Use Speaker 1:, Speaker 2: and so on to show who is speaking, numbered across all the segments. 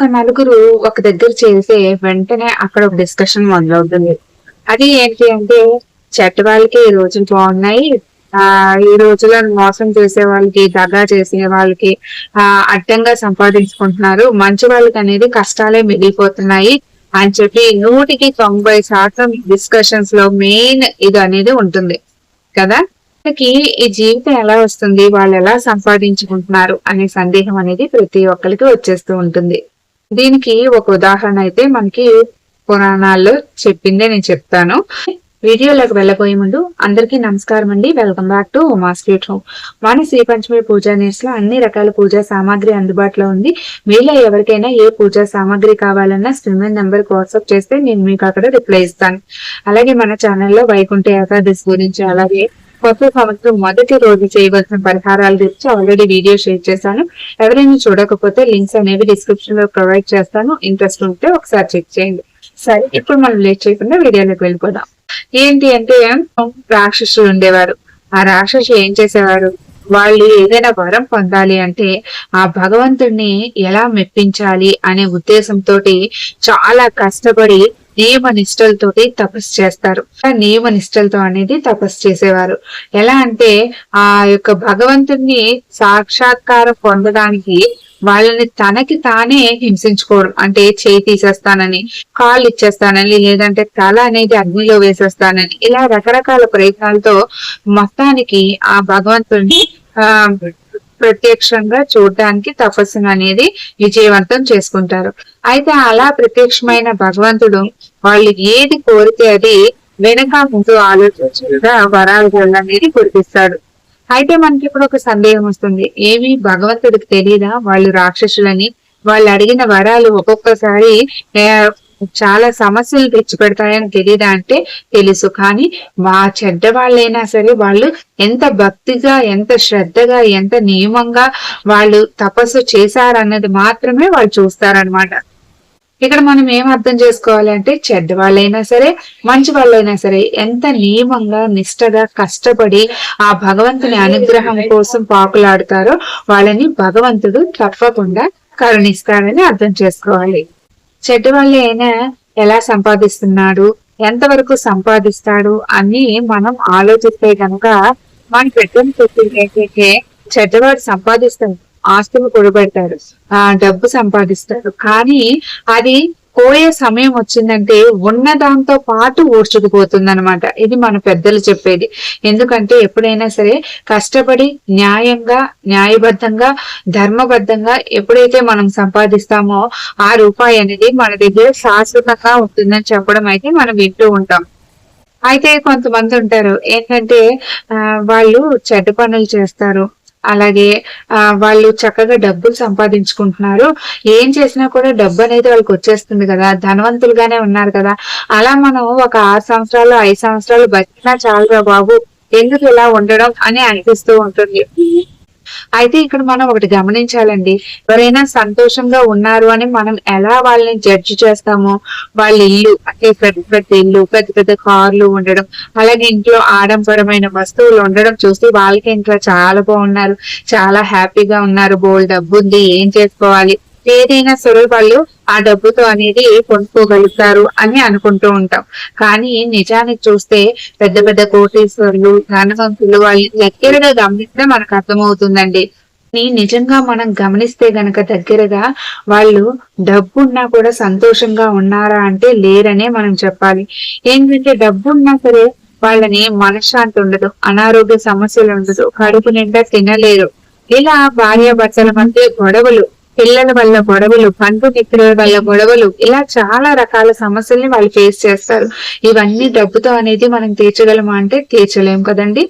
Speaker 1: ఒక నలుగురు ఒక దగ్గర చేస్తే వెంటనే అక్కడ ఒక డిస్కషన్ మొదలవుతుంది. అది ఏంటి అంటే చెట్ట వాళ్ళకి ఈ రోజులు బాగున్నాయి. ఆ ఈ రోజుల్లో మోసం చేసే వాళ్ళకి దగా చేసే వాళ్ళకి ఆ అడ్డంగా సంపాదించుకుంటున్నారు. మంచి వాళ్ళకి అనేది కష్టాలే మిగిలిపోతున్నాయి అని చెప్పి నూటికి తొంభై శాతం డిస్కషన్స్లో మెయిన్ ఇది అనేది ఉంటుంది. కదా? వాళ్ళకి ఈ జీవితం ఎలా వస్తుంది? వాళ్ళు ఎలా సంపాదించుకుంటున్నారు? అనే సందేహం అనేది ప్రతి ఒక్కరికి వచ్చేస్తూ ఉంటుంది. దీనికి ఒక ఉదాహరణ అయితే మనకి పురాణాల్లో చెప్పిందే నేను చెప్తాను. వీడియోలోకి వెళ్ళబోయే ముందు అందరికీ నమస్కారం అండి. Welcome back to Uma sweet home మన శ్రీ పంచమి పూజా నేర్స్లో అన్ని రకాల పూజా సామాగ్రి అందుబాటులో ఉంది. మీలో ఎవరికైనా ఏ పూజా సామాగ్రి కావాలన్నా స్క్రీన్ నెంబర్ వాట్సాప్ చేస్తే నేను మీకు అక్కడ రిప్లై ఇస్తాను. అలాగే మన ఛానల్లో వైకుంఠ ఏకాదశి గురించి అలాగే కొత్త సంవత్సరం మొదటి రోజు చేయవలసిన పరిహారాల గురించి ఆల్రెడీ వీడియో షేర్ చేశాను. ఎవరైనా చూడకపోతే లింక్స్ అనేవి డిస్క్రిప్షన్లో ప్రొవైడ్ చేస్తాను. ఇంట్రెస్ట్ ఉంటే ఒకసారి చెక్ చేయండి. సరే ఇప్పుడు మనం లేట్ చేయకుండా వీడియోలోకి వెళ్ళిపోదాం. ఏంటి అంటే రాక్షసులు ఉండేవారు. ఆ రాక్షసులు ఏం చేసేవారు? వాళ్ళు ఏదైనా వరం పొందాలి అంటే ఆ భగవంతుడిని ఎలా మెప్పించాలి అనే ఉద్దేశంతో చాలా కష్టపడి నియమ నిష్టలతోటి తపస్సు చేస్తారు. ఆ నియమ నిష్టలతో అనేది తపస్సు చేసేవారు. ఎలా అంటే ఆ యొక్క భగవంతుడిని సాక్షాత్కారం పొందడానికి వాళ్ళని తనకి తానే హింసించుకోవడం. అంటే చేయి తీసేస్తానని కాళ్ళు ఇచ్చేస్తానని లేదంటే తల అనేది అగ్నిలో వేసేస్తానని ఇలా రకరకాల ప్రయత్నాలతో మొత్తానికి ఆ భగవంతుడిని ఆ ప్రత్యక్షంగా చూడడానికి తపస్సును అనేది విజయవంతం చేసుకుంటారు. అయితే అలా ప్రత్యక్షమైన భగవంతుడు వాళ్ళు ఏది కోరితే అది వెనక ముందు ఆలోచించగా వరాలు అనేది కురిపిస్తాడు అయితే మనకి ఇప్పుడు ఒక సందేహం వస్తుంది. ఏమి భగవంతుడికి తెలియదా వాళ్ళు రాక్షసులని వాళ్ళు అడిగిన వరాలు ఒక్కొక్కసారి చాలా సమస్యలు తెచ్చిపెడతాయని తెలియదా అంటే తెలుసు. కానీ మా చెడ్డ వాళ్ళైనా సరే వాళ్ళు ఎంత భక్తిగా ఎంత శ్రద్ధగా ఎంత నియమంగా వాళ్ళు తపస్సు చేశారన్నది మాత్రమే వాళ్ళు చూస్తారనమాట ఇక్కడ మనం ఏం అర్థం చేసుకోవాలి అంటే చెడ్డ వాళ్ళైనా సరే మంచి వాళ్ళైనా సరే ఎంత నియమంగా నిష్టగా కష్టపడి ఆ భగవంతుని అనుగ్రహం కోసం పాకులాడతారో వాళ్ళని భగవంతుడు తప్పకుండా కరుణిస్తాడని అర్థం చేసుకోవాలి. చెడ్డ వల్ల అయినా ఎలా సంపాదిస్తున్నాడు ఎంతవరకు సంపాదిస్తాడు అని మనం ఆలోచిస్తే గనుక మన పెట్టిన ఏంటంటే చెడ్డవాడు సంపాదిస్తాడు ఆస్తులు కొడబెడతాడు ఆ డబ్బు సంపాదిస్తాడు. కానీ అది పోయే సమయం వచ్చిందంటే ఉన్న దాంతో పాటు ఊడ్చుకుపోతుంది అనమాట ఇది మన పెద్దలు చెప్పేది. ఎందుకంటే ఎప్పుడైనా సరే కష్టపడి న్యాయంగా న్యాయబద్ధంగా ధర్మబద్ధంగా ఎప్పుడైతే మనం సంపాదిస్తామో ఆ రూపాయి అనేది మన దగ్గర శాశ్వతంగా ఉంటుందని చెప్పడం అయితే మనం వింటూ ఉంటాం. అయితే కొంతమంది ఉంటారు. ఏంటంటే వాళ్ళు చెడ్డ పనులు చేస్తారు. అలాగే ఆ వాళ్ళు చక్కగా డబ్బులు సంపాదించుకుంటున్నారు. ఏం చేసినా కూడా డబ్బు అనేది వాళ్ళకి వచ్చేస్తుంది కదా ధనవంతులుగానే ఉన్నారు కదా. అలా మనం ఒక ఆరు సంవత్సరాలు ఐదు సంవత్సరాలు బతికినా చాలురా బాబు. ఎందుకు ఇలా ఉండడం అని అనిపిస్తూ ఉంటుంది. అయితే ఇక్కడ మనం ఒకటి గమనించాలండి. ఎవరైనా సంతోషంగా ఉన్నారు అని మనం ఎలా వాళ్ళని జడ్జి చేస్తామో వాళ్ళ ఇల్లు అంటే పెద్ద పెద్ద ఇల్లు పెద్ద పెద్ద కార్లు ఉండడం అలాగే ఇంట్లో ఆడంబరమైన వస్తువులు ఉండడం చూస్తే వాళ్ళకి ఇంట్లో చాలా బాగున్నారు. చాలా హ్యాపీగా ఉన్నారు. బోల్ డబ్బు ఉంది. ఏం చేసుకోవాలి? ఏదైనా సరే వాళ్ళు ఆ డబ్బుతో అనేది కొనుక్కోగలుగుతారు అని అనుకుంటూ ఉంటాం. కానీ నిజానికి చూస్తే పెద్ద పెద్ద కోటేశ్వర్లు ధనవంతులు వాళ్ళు దగ్గరగా గమనిస్తే మనకు అర్థమవుతుందండి. నిజంగా మనం గమనిస్తే గనక దగ్గరగా వాళ్ళు డబ్బున్నా కూడా సంతోషంగా ఉన్నారా అంటే లేరనే మనం చెప్పాలి. ఏంటంటే డబ్బున్నా సరే వాళ్ళని మనశ్శాంతి ఉండదు అనారోగ్య సమస్యలు ఉండదు కడుపు నిండా తినలేరు. ఇలా భార్య భర్తల మధ్య గొడవలు పిల్లల వల్ల గొడవలు పండు మిత్రుల వల్ల గొడవలు ఇలా చాలా రకాల సమస్యల్ని వాళ్ళు ఫేస్ చేస్తారు. ఇవన్నీ డబ్బుతో అనేది మనం తీర్చగలమా అంటే తీర్చలేం కదండి.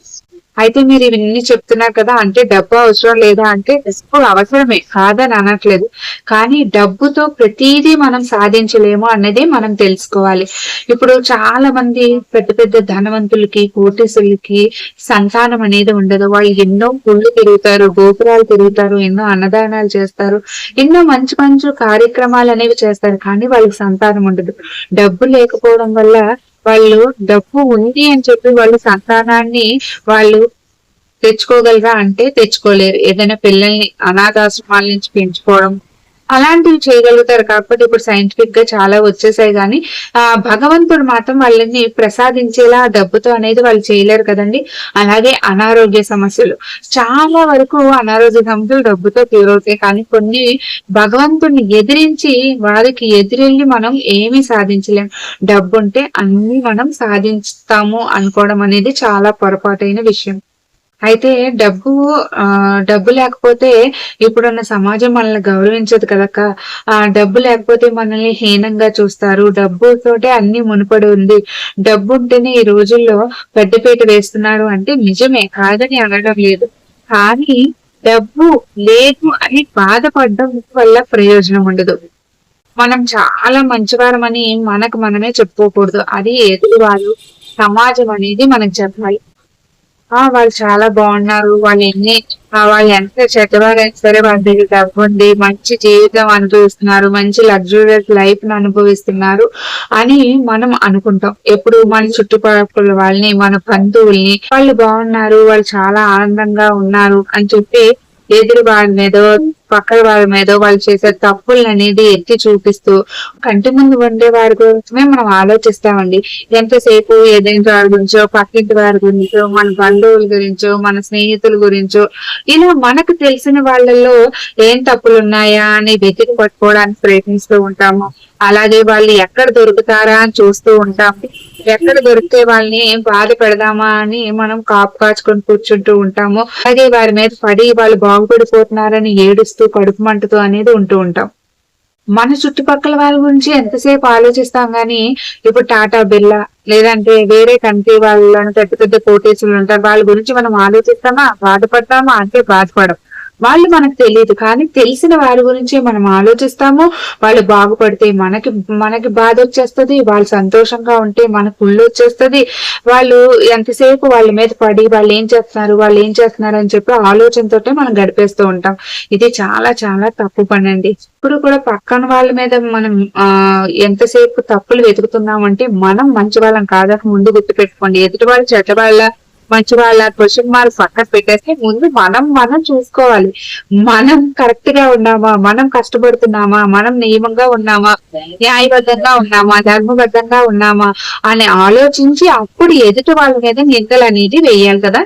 Speaker 1: అయితే మీరు ఇవన్నీ చెప్తున్నారు కదా అంటే డబ్బు అవసరం లేదా అంటే డబ్బు అవసరమే. కాదని అనట్లేదు కానీ డబ్బుతో ప్రతిదీ మనం సాధించలేము అన్నది మనం తెలుసుకోవాలి. ఇప్పుడు చాలా మంది పెద్ద పెద్ద ధనవంతులకి కోటీసులకి సంతానం అనేది ఉండదు. వాళ్ళు ఎన్నో పుళ్ళు తిరుగుతారు గోపురాలు తిరుగుతారు ఎన్నో అన్నదానాలు చేస్తారు ఎన్నో మంచి మంచి కార్యక్రమాలు అనేవి చేస్తారు. కానీ వాళ్ళకి సంతానం ఉండదు. డబ్బు లేకపోవడం వల్ల వాళ్ళు డబ్బు ఉంది అని చెప్పి వాళ్ళు సంతానాన్ని వాళ్ళు తెచ్చుకోగలరా అంటే తెచ్చుకోలేరు. ఏదైనా పిల్లల్ని అనాథాశ్రమాల నుంచి పెంచుకోవడం అలాంటివి చేయగలుగుతారు. కాకపోతే ఇప్పుడు సైంటిఫిక్గా చాలా వచ్చేసాయి కానీ ఆ భగవంతుడు మాత్రం వాళ్ళని ప్రసాదించేలా డబ్బుతో అనేది వాళ్ళు చేయలేరు కదండి. అలాగే అనారోగ్య సమస్యలు. చాలా వరకు అనారోగ్య సమస్యలు డబ్బుతో తీరవుతాయి కానీ కొన్ని భగవంతుడిని ఎదిరించి వారికి ఎదిరెళ్ళి మనం ఏమీ సాధించలేం. డబ్బు ఉంటే అన్ని మనం సాధించుతాము అనుకోవడం అనేది చాలా పొరపాటైన విషయం. అయితే డబ్బు ఆ డబ్బు లేకపోతే ఇప్పుడున్న సమాజం మనల్ని గౌరవించదు కదక్క. ఆ డబ్బు లేకపోతే మనల్ని హీనంగా చూస్తారు. డబ్బుతోటే అన్ని మునుపడి ఉంది. డబ్బు ఉంటేనే ఈ రోజుల్లో పెద్దపీట వేస్తున్నాడు అంటే నిజమే. కాదని అనడం లేదు. కానీ డబ్బు లేదు అని బాధపడడం వల్ల ప్రయోజనం ఉండదు. మనం చాలా మంచివారమని మనకు మనమే చెప్పుకోకూడదు. అది ఎదురు వాళ్ళు సమాజం అనేది మనకు చెప్పాలి. ఆ వాళ్ళు చాలా బాగున్నారు. వాళ్ళు ఎన్ని వాళ్ళు ఎంత చెడ్డవారైనా సరే వాళ్ళ దగ్గర డబ్బు ఉంది. మంచి జీవితం అనుభవిస్తున్నారు. మంచి లగ్జూరియస్ లైఫ్ను అనుభవిస్తున్నారు అని మనం అనుకుంటాం. ఎప్పుడు మన చుట్టుపక్కల వాళ్ళని మన బంధువుల్ని వాళ్ళు బాగున్నారు వాళ్ళు చాలా ఆనందంగా ఉన్నారు అని చెప్పి ఎదురు వాళ్ళ మీదో పక్కన వాళ్ళ మీద వాళ్ళు చేసే తప్పులు అనేది ఎత్తి చూపిస్తూ కంటి ముందు ఉండే వారి గురించి మనం ఆలోచిస్తామండి. ఎంతసేపు ఏదైనా వారి గురించో పక్కింటి వారి గురించో మన బంధువుల గురించో మన స్నేహితుల గురించో ఇలా మనకు తెలిసిన వాళ్ళల్లో ఏం తప్పులు ఉన్నాయా అని వెతికి పట్టుకోవడానికి ప్రయత్నిస్తూ ఉంటాము. అలాగే వాళ్ళు ఎక్కడ దొరుకుతారా అని చూస్తూ ఉంటాం. ఎక్కడ దొరికితే వాళ్ళని బాధ పెడదామా అని మనం కాపు కాచుకొని కూర్చుంటూ ఉంటాము. అలాగే వారి మీద పడి వాళ్ళు బాగుపడిపోతున్నారని ఏడుస్తూ కడుపు మంటతో అనేది ఉంటూ ఉంటాం. మన చుట్టుపక్కల వాళ్ళ గురించి ఎంతసేపు ఆలోచిస్తాం గానీ ఇప్పుడు టాటా బిర్లా లేదంటే వేరే కంట్రీ వాళ్ళని పెద్ద పెద్ద కోటేశ్వరులు ఉంటారు. వాళ్ళ గురించి మనం ఆలోచిస్తామా? బాధపడతామా? అంటే బాధపడం వాళ్ళు మనకు తెలియదు కానీ తెలిసిన వారి గురించి మనం ఆలోచిస్తాము. వాళ్ళు బాగుపడితే మనకి మనకి బాధ వచ్చేస్తుంది. వాళ్ళు సంతోషంగా ఉంటే మనకు ఉళ్ళు వచ్చేస్తుంది. వాళ్ళు ఎంతసేపు వాళ్ళ మీద పడి వాళ్ళు ఏం చేస్తున్నారు వాళ్ళు ఏం చేస్తున్నారు అని చెప్పి ఆలోచనతోటే మనం గడిపేస్తూ ఉంటాం. ఇది చాలా చాలా తప్పు పని అండి ఇప్పుడు కూడా పక్కన వాళ్ళ మీద మనం ఆ ఎంతసేపు తప్పులు వెతుకుతున్నాం అంటే మనం మంచి వాళ్ళం కాదని ముందు గుర్తు పెట్టుకోండి ఎదుటి వాళ్ళు చెడ్డ వాళ్ళ మంచి వాళ్ళ క్వశ్చన్ మార్క్స్ పక్కన పెట్టేస్తే ముందు మనం మనం చూసుకోవాలి. మనం కరెక్ట్గా ఉన్నామా? మనం కష్టపడుతున్నామా? మనం నియమంగా ఉన్నామా? న్యాయబద్ధంగా ఉన్నామా? ధర్మబద్ధంగా ఉన్నామా? అని ఆలోచించి అప్పుడు ఎదుటి వాళ్ళ మీద నిందలు అనేది వేయాలి కదా.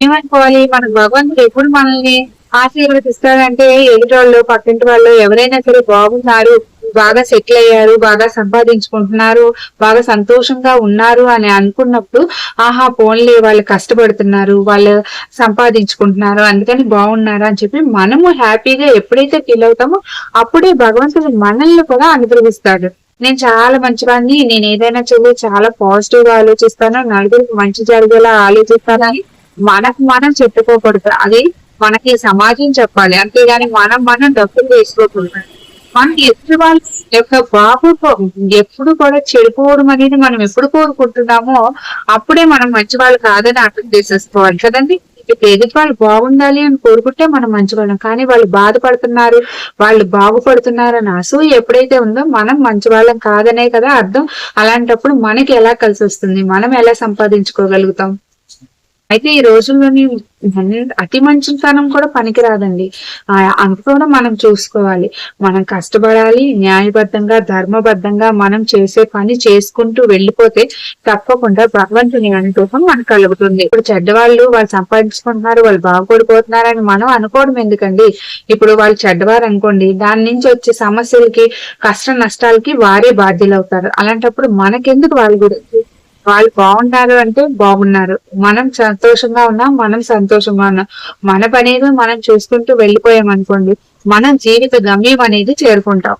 Speaker 1: ఏమనుకోవాలి? మన భగవంతుడు ఎప్పుడు మనల్ని ఆశీర్వదిస్తాడంటే ఎదుటి వాళ్ళు పక్కింటి వాళ్ళు ఎవరైనా సరే బాగున్నారు. బాగా సెటిల్ అయ్యారు బాగా సంపాదించుకుంటున్నారు బాగా సంతోషంగా ఉన్నారు అని అనుకున్నప్పుడు ఆహా పోన్లే వాళ్ళు కష్టపడుతున్నారు వాళ్ళు సంపాదించుకుంటున్నారు అందుకని బాగున్నారు అని చెప్పి మనము హ్యాపీగా ఎప్పుడైతే ఫీల్ అవుతామో అప్పుడే భగవంతుడు మనల్ని కూడా అనుగ్రహిస్తాడు. నేను చాలా మంచివాడిని నేను ఏదైనా చదివి చాలా పాజిటివ్గా ఆలోచిస్తాను నలుగురికి మంచి జరిగేలా ఆలోచిస్తానని మనకు మనం చెప్పుకోకూడదు. అది మనకి సమాజం చెప్పాలి. అంతేగాని మనం మనం డబ్బులు వేసుకోకూడదు. మనం ఎదుటి వాళ్ళ యొక్క బాబు ఎప్పుడు కూడా చెడిపోవడం అనేది మనం ఎప్పుడు కోరుకుంటున్నామో అప్పుడే మనం మంచి వాళ్ళు కాదని అర్థం చేసేసుకోవాలి కదండి? ఇప్పుడు ఎదుటి వాళ్ళు బాగుండాలి అని కోరుకుంటే మనం మంచివాళ్ళం. కానీ వాళ్ళు బాధపడుతున్నారు వాళ్ళు బాగుపడుతున్నారు అని అసూయ ఎప్పుడైతే ఉందో మనం మంచి వాళ్ళం కాదనే కదా అర్థం. అలాంటప్పుడు మనకి ఎలా కలిసి వస్తుంది? మనం ఎలా సంపాదించుకోగలుగుతాం? అయితే ఈ రోజుల్లోని అతి మంచితనం కూడా పనికిరాదండి. అంత కూడా మనం చూసుకోవాలి. మనం కష్టపడాలి న్యాయబద్ధంగా ధర్మబద్ధంగా మనం చేసే పని చేసుకుంటూ వెళ్ళిపోతే తప్పకుండా భగవంతుని అనుగ్రహం మనకు కలుగుతుంది. ఇప్పుడు చెడ్డవాళ్ళు వాళ్ళు సంపాదించుకుంటున్నారు వాళ్ళు బాగుపడిపోతున్నారని మనం అనుకోవడం ఎందుకండి? ఇప్పుడు వాళ్ళు చెడ్డవారు అనుకోండి దాని నుంచి వచ్చే సమస్యలకి కష్ట నష్టాలకి వారే బాధ్యులు అవుతారు అలాంటప్పుడు మనకెందుకు వాళ్ళ గురించి వాళ్ళు బాగున్నారు అంటే బాగున్నారు. మనం సంతోషంగా ఉన్నాం మనం సంతోషంగా ఉన్నాం. మన పనేది మనం చూసుకుంటూ వెళ్ళిపోయాం అనుకోండి మనం జీవిత గమ్యం అనేది చేరుకుంటాం.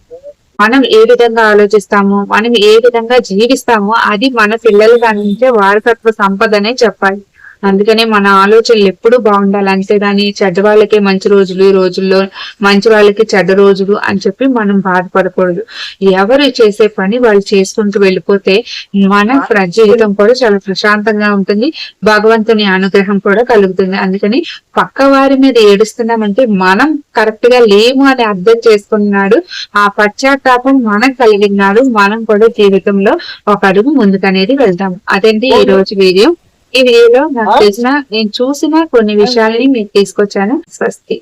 Speaker 1: మనం ఏ విధంగా ఆలోచిస్తామో మనం ఏ విధంగా జీవిస్తామో అది మన పిల్లలు దాని నుంచే వారసత్వ సంపదనే చెప్పాలి. అందుకనే మన ఆలోచనలు ఎప్పుడు బాగుండాలి. అంతేగాని చెడ్డ వాళ్ళకే మంచి రోజులు ఈ రోజుల్లో మంచి వాళ్ళకి చెడ్డ రోజులు అని చెప్పి మనం బాధపడకూడదు. ఎవరు చేసే పని వాళ్ళు చేసుకుంటూ వెళ్ళిపోతే మన జీవితం కూడా చాలా ప్రశాంతంగా ఉంటుంది. భగవంతుని అనుగ్రహం కూడా కలుగుతుంది. అందుకని పక్క వారి మీద ఏడుస్తున్నామంటే మనం కరెక్ట్గా లేము అని అర్థం చేసుకున్నాడు. ఆ పశ్చాత్తాపం మనం కలిగినాడు. మనం కూడా జీవితంలో ఒక అడుగు ముందుకనేది వెళ్తాం అదేంటి ఈ రోజు వీడియో. ఈ వీడియోలో నాకు తెలిసిన నేను చూసిన కొన్ని విషయాలని మీకు తీసుకొచ్చాను. స్వస్తి.